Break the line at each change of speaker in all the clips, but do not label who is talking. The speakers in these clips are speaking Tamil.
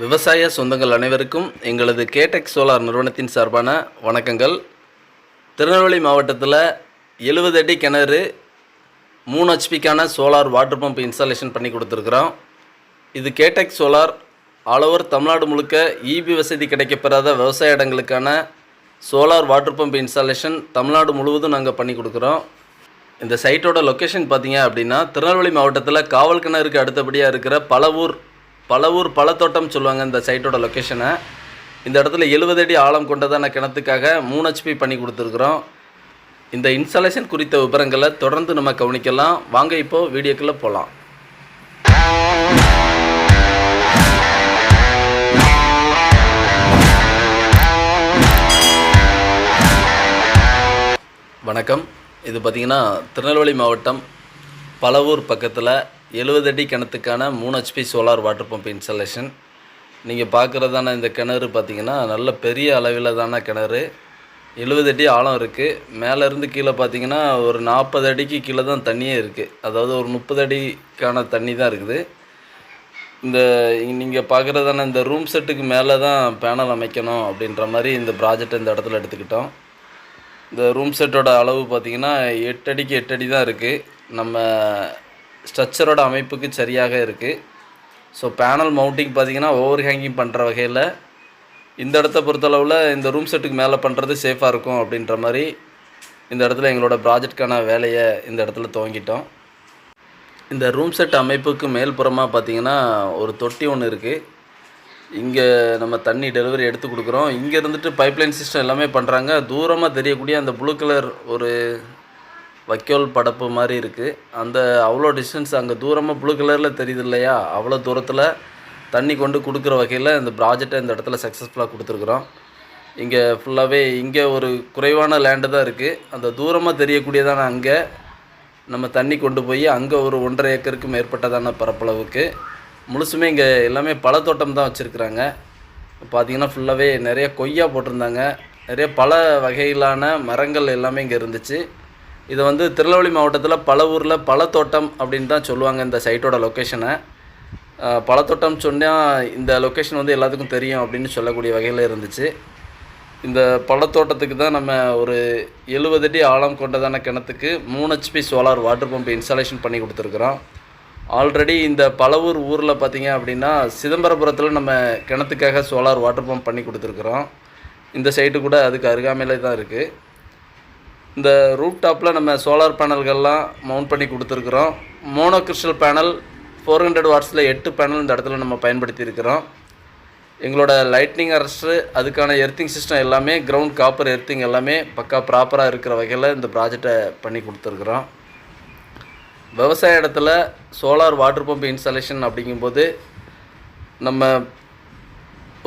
விவசாய சொந்தங்கள் அனைவருக்கும் எங்களது கேடெக் சோலார் நிறுவனத்தின் சார்பான வணக்கங்கள். திருநெல்வேலி மாவட்டத்தில் எழுபது அடி கிணறு மூணு ஹெச்பிக்கான சோலார் வாட்டர் பம்ப் இன்ஸ்டாலேஷன் பண்ணி கொடுத்துருக்குறோம். இது கேடெக் சோலார் ஆல் ஓவர் தமிழ்நாடு முழுக்க இபி வசதி கிடைக்கப்பெறாத விவசாய இடங்களுக்கான solar water pump installation Tamil Nadu முழுவதும் நாங்கள் பண்ணி கொடுக்குறோம். இந்த சைட்டோட லொக்கேஷன் பார்த்தீங்க அப்படின்னா திருநெல்வேலி மாவட்டத்தில் காவல் கிணறுக்கு அடுத்தபடியாக இருக்கிற பலவூர் பலவூர் பழத்தோட்டம் சொல்லுவாங்க இந்த சைட்டோட லொக்கேஷனை இந்த இடத்துல எழுபது அடி ஆழம் கொண்டதான கிணத்துக்காக மூணு ஹெச்பி பண்ணி கொடுத்துருக்குறோம். இந்த இன்ஸ்டாலேஷன் குறித்த விவரங்களை தொடர்ந்து நம்ம கவனிக்கலாம். வாங்க இப்போது வீடியோக்குள்ளே போகலாம் வணக்கம். இது பார்த்திங்கன்னா திருநெல்வேலி மாவட்டம் பலவூர் பக்கத்தில் எழுபது அடி கிணத்துக்கான மூணு HP solar water pump installation நீங்கள் பார்க்குறதான இந்த கிணறு பார்த்திங்கன்னா நல்ல பெரிய அளவில் தான கிணறு. எழுபது அடி ஆழம் இருக்குது மேலேருந்து கீழே பார்த்தீங்கன்னா ஒரு நாற்பது அடிக்கு கீழே தான் தண்ணியே இருக்குது அதாவது ஒரு முப்பது அடிக்கான தண்ணி தான் இருக்குது. இந்த நீங்கள் பார்க்குறதான இந்த ரூம் செட்டுக்கு மேலே தான் பேனல் அமைக்கணும் அப்படின்ற மாதிரி இந்த ப்ராஜெக்ட் இந்த இடத்துல எடுத்துக்கிட்டோம். இந்த ரூம் செட்டோட அளவு பார்த்திங்கன்னா எட்டு அடிக்கு எட்டு அடி தான் இருக்குது நம்ம ஸ்ட்ரக்சரோட அமைப்புக்கு சரியாக இருக்குது ஸோ பேனல் மவுண்டிங் பார்த்திங்கன்னா ஓவர் ஹேங்கிங் பண்ணுற வகையில் இந்த இடத்த பொறுத்தளவில் இந்த ரூம் செட்டுக்கு மேலே பண்ணுறது சேஃபாக இருக்கும் அப்படின்ற மாதிரி இந்த இடத்துல எங்களோட ப்ராஜெக்ட்கான வேலையை இந்த இடத்துல துவங்கிட்டோம். இந்த ரூம் செட் அமைப்புக்கு மேல்புறமாக பார்த்தீங்கன்னா ஒரு தொட்டி ஒன்று இருக்குது இங்கே நம்ம தண்ணி டெலிவரி எடுத்து கொடுக்குறோம். இங்கே இருந்துட்டு பைப்லைன் சிஸ்டம் எல்லாமே பண்ணுறாங்க தூரமாக தெரியக்கூடிய அந்த ப்ளூ கலர் ஒரு வைக்கோல் படப்பு மாதிரி இருக்குது அந்த அவ்வளோ டிஸ்டன்ஸ் அங்கே தூரமாக ப்ளூ கலரில் தெரியுது இல்லையா அவ்வளோ தூரத்தில் தண்ணி கொண்டு கொடுக்குற வகையில் இந்த ப்ராஜெக்டை இந்த இடத்துல சக்ஸஸ்ஃபுல்லாக கொடுத்துருக்குறோம். இங்கே ஃபுல்லாகவே இங்கே ஒரு குறைவான லேண்டு தான் இருக்குது அந்த தூரமாக தெரியக்கூடியதான அங்கே நம்ம தண்ணி கொண்டு போய் அங்கே ஒரு ஒன்றரை ஏக்கருக்கு மேற்பட்டதான பரப்பளவுக்கு முழுசுமே இங்கே எல்லாமே பழத்தோட்டம் தான் வச்சுருக்குறாங்க. பார்த்தீங்கன்னா ஃபுல்லாகவே நிறைய கொய்யா போட்டிருந்தாங்க. நிறைய பல வகையிலான மரங்கள் எல்லாமே இங்கே இருந்துச்சு. இதை வந்து திருநெல்வேலி மாவட்டத்தில் பல ஊரில் பழத்தோட்டம் அப்படின்னு தான் சொல்லுவாங்க இந்த சைட்டோட லொக்கேஷனை பழத்தோட்டம் சொன்னால் இந்த லொக்கேஷன் வந்து எல்லாத்துக்கும் தெரியும் அப்படின்னு சொல்லக்கூடிய வகையில் இருந்துச்சு. இந்த பழத்தோட்டத்துக்கு தான் நம்ம ஒரு எழுபது அடி ஆழம் கொண்டதான கிணத்துக்கு மூணு HP solar water pump installation பண்ணி கொடுத்துருக்குறோம். ஆல்ரெடி இந்த பலவூர் ஊரில் பார்த்திங்க அப்படின்னா சிதம்பரபுரத்தில் நம்ம கிணத்துக்காக சோலார் வாட்டர் பம்ப் பண்ணி கொடுத்துருக்குறோம். இந்த சைட்டு கூட அதுக்கு அருகாமையிலே தான் இருக்குது இந்த ரூப் டாப்பில் நம்ம சோலார் பேனல்கள்லாம் மவுண்ட் பண்ணி கொடுத்துருக்குறோம். Mono crystal panel four hundred வாட்ஸில் எட்டு பேனல் இந்த இடத்துல நம்ம பயன்படுத்தியிருக்கிறோம். எங்களோட லைட்னிங் அரஸ்ட்டு அதுக்கான எர்த்திங் சிஸ்டம் எல்லாமே கிரவுண்ட் காப்பர் எர்த்திங் எல்லாமே பக்கா ப்ராப்பராக இருக்கிற வகையில் இந்த ப்ராஜெக்டை பண்ணி கொடுத்துருக்குறோம். விவசாய இடத்துல சோலார் வாட்டர் பம்ப் இன்ஸ்டாலேஷன் அப்படிங்கும்போது நம்ம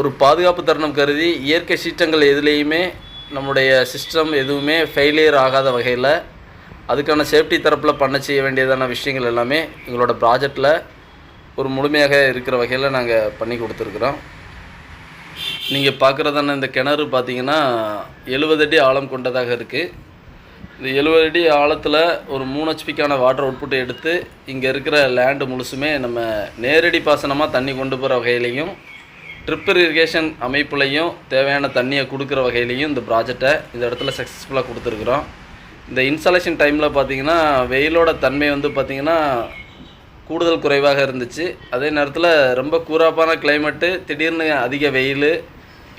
ஒரு பாதுகாப்பு தருணம் கருதி இயற்கை சீற்றங்கள் எதுலேயுமே நம்முடைய சிஸ்டம் எதுவுமே ஃபெயிலியர் ஆகாத வகையில் அதுக்கான சேஃப்டி தரப்பில் பண்ண செய்ய வேண்டியதான விஷயங்கள் எல்லாமே எங்களோட ப்ராஜெக்டில் ஒரு முழுமையாக இருக்கிற வகையில் நாங்கள் பண்ணி கொடுத்துருக்குறோம். நீங்கள் பார்க்குறதான இந்த கிணறு பார்த்தீங்கன்னா எழுபது அடி ஆழம் கொண்டதாக இருக்குது இந்த எழுபது அடி ஆழத்தில் ஒரு மூணு ஹெச்பிக்கான வாட்டர் அவுட்புட்டை எடுத்து இங்கே இருக்கிற லேண்டு முழுசுமே நம்ம நேரடி பாசனமாக தண்ணி கொண்டு போகிற வகையிலையும் ட்ரிப் இரிகேஷன் அமைப்புலையும் தேவையான தண்ணியை கொடுக்குற வகையிலையும் இந்த ப்ராஜெக்டை இந்த இடத்துல சக்ஸஸ்ஃபுல்லாக கொடுத்துருக்குறோம். இந்த இன்ஸ்டாலேஷன் டைமில் பார்த்தீங்கன்னா வெயிலோட தன்மை வந்து பார்த்திங்கன்னா கூடுதல் குறைவாக இருந்துச்சு. அதே நேரத்தில் ரொம்ப கூறாப்பான கிளைமேட்டு திடீர்னு அதிக வெயில்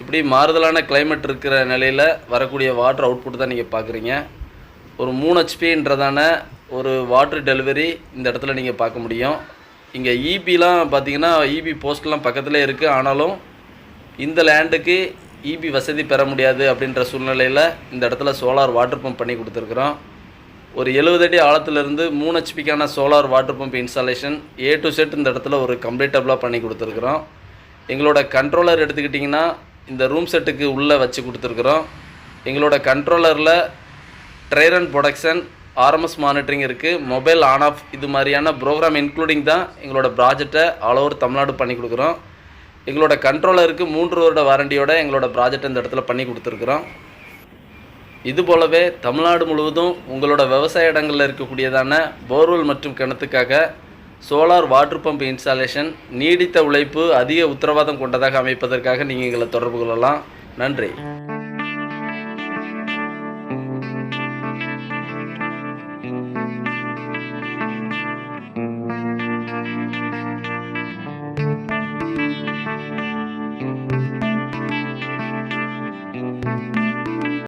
இப்படி மாறுதலான கிளைமேட் இருக்கிற நிலையில் வரக்கூடிய வாட்டர் அவுட்புட் தான் நீங்கள் பார்க்குறீங்க ஒரு மூணு ஹெச்பின்றதான ஒரு வாட்டர் டெலிவரி இந்த இடத்துல நீங்கள் பார்க்க முடியும். இங்கே இபிலாம் பார்த்தீங்கன்னா இபி போஸ்ட்லாம் பக்கத்தில் இருக்குது ஆனாலும் இந்த லேண்டுக்கு இபி வசதி பெற முடியாது அப்படின்ற சூழ்நிலையில் இந்த இடத்துல சோலார் வாட்டர் பம்ப் பண்ணி கொடுத்துருக்குறோம். ஒரு எழுபது அடி ஆழத்துலேருந்து மூணு ஹெச்பிக்கான solar water pump installation A to Z இந்த இடத்துல ஒரு கம்ப்ளீட்டபுளாக பண்ணி கொடுத்துருக்குறோம். எங்களோட கண்ட்ரோலர் எடுத்துக்கிட்டிங்கன்னா இந்த ரூம் செட்டுக்கு உள்ளே வச்சு கொடுத்துருக்குறோம். எங்களோட கண்ட்ரோலரில் dry run protection RMS monitoring இருக்குது மொபைல் ஆன் ஆஃப் இது மாதிரியான ப்ரோக்ராம் இன்க்ளூடிங் தான் எங்களோட ப்ராஜெக்டை ஆல் ஓவர் தமிழ்நாடு பண்ணி கொடுக்குறோம். எங்களோட கண்ட்ரோலருக்கு மூன்று வருட வாரண்டியோட எங்களோட ப்ராஜெக்ட் இந்த இடத்துல பண்ணி கொடுத்துருக்குறோம். இது போலவே தமிழ்நாடு முழுவதும் உங்களோட விவசாய இடங்களில் இருக்கக்கூடியதான போர்வெல் மற்றும் கிணத்துக்காக சோலார் வாட்டர் பம்ப் இன்ஸ்டாலேஷன் நீடித்த உழைப்பு அதிக உத்தரவாதம் கொண்டதாக அமைப்பதற்காக நீங்கள் எங்களை தொடர்பு கொள்ளலாம். நன்றி.